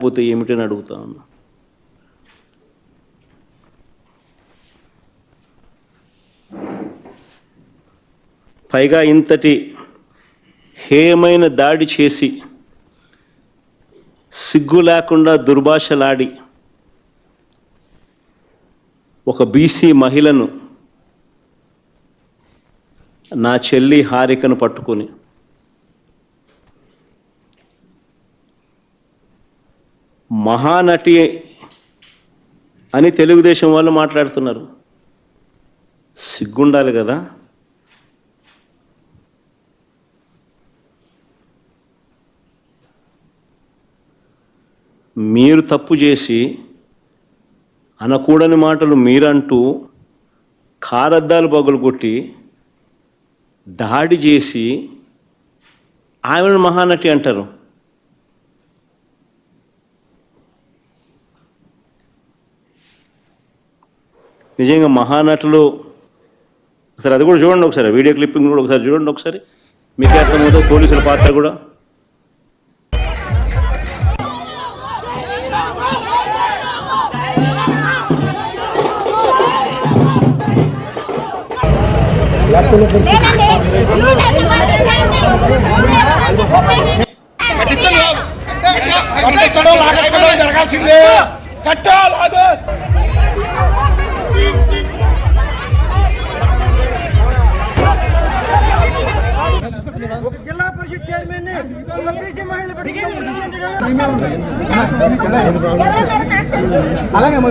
పోతే ఏమిటని అడుగుతా ఉన్నా. పైగా ఇంతటి హేయమైన దాడి చేసి సిగ్గు లేకుండా దుర్భాషలాడి ఒక బీసీ మహిళను నా చెల్లి హారికను పట్టుకొని మహానటి అని తెలుగుదేశం వాళ్ళు మాట్లాడుతున్నారు. సిగ్గుండాలి కదా. మీరు తప్పు చేసి అనకూడని మాటలు మీరంటూ కారద్దాలు పగులు కొట్టి దాడి చేసి ఆమెను మహానటి అంటారు. నిజంగా మహానటులు ఒకసారి అది కూడా చూడండి ఒకసారి వీడియో క్లిప్పింగ్ కూడా ఒకసారి చూడండి ఒకసారి. మీకు అర్థమవుతుంది పోలీసుల పాత్ర కూడా. కట్టించండి కట్టించడం లాగచ్చడం జరగాల్సిందే. కట్టా ఒక జిల్లా పరిషత్ చైర్మన్ బీసీ మహిళ పెట్టుకున్నప్పుడు ఎవరన్నారు నాకు తెలుసు అలాగే అమ్మా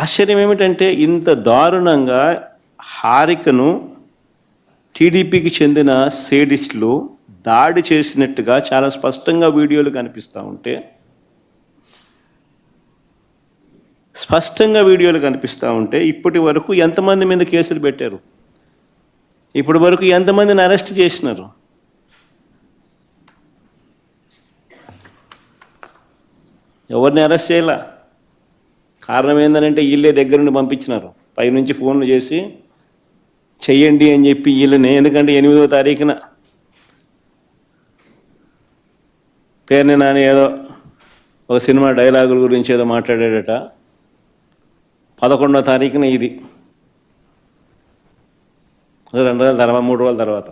ఆశ్చర్యం ఏమిటంటే ఇంత దారుణంగా హారికను టీడీపీకి చెందిన సేడిస్టులు దాడి చేసినట్టుగా చాలా స్పష్టంగా వీడియోలు కనిపిస్తూ ఉంటే స్పష్టంగా వీడియోలు కనిపిస్తూ ఉంటే ఇప్పటి వరకు ఎంతమంది మీద కేసులు పెట్టారు? ఇప్పటి వరకు ఎంతమందిని అరెస్ట్ చేసినారు? ఎవరిని అరెస్ట్ చేయాల? కారణం ఏంటంటే వీళ్ళే దగ్గర నుండి పంపించినారు. పైనుంచి ఫోన్లు చేసి చెయ్యండి అని చెప్పి వీళ్ళని ఎందుకంటే ఎనిమిదో తారీఖున పేరుని నాని ఏదో ఒక సినిమా డైలాగుల గురించి ఏదో మాట్లాడాడట. పదకొండో తారీఖున ఇది. రెండు రోజుల తర్వాత మూడు రోజుల తర్వాత.